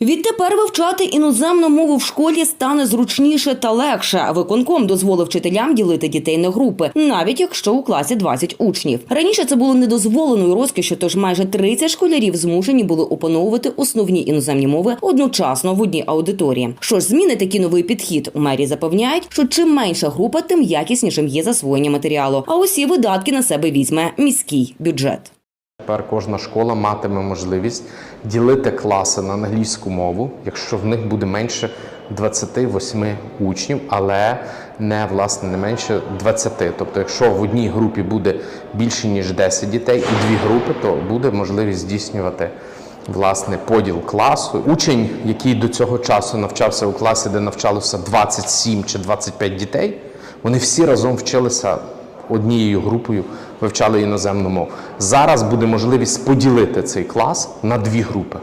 Відтепер вивчати іноземну мову в школі стане зручніше та легше. Виконком дозволив вчителям ділити дітей на групи, навіть якщо у класі 20 учнів. Раніше це було недозволеною розкішю, тож майже 30 школярів змушені були опановувати основні іноземні мови одночасно в одній аудиторії. Що ж зміни такий новий підхід у мерії запевняють, що чим менша група, тим якіснішим є засвоєння матеріалу. А усі видатки на себе візьме міський бюджет. Тепер кожна школа матиме можливість ділити класи на англійську мову, якщо в них буде менше 28 учнів, але не власне не менше 20. Тобто, якщо в одній групі буде більше ніж 10 дітей і дві групи, то буде можливість здійснювати власне поділ класу. Учень, який до цього часу навчався у класі, де навчалося 27 чи 25 дітей, вони всі разом вчилися однією групою вивчали іноземну мову. Зараз буде можливість поділити цей клас на дві групи.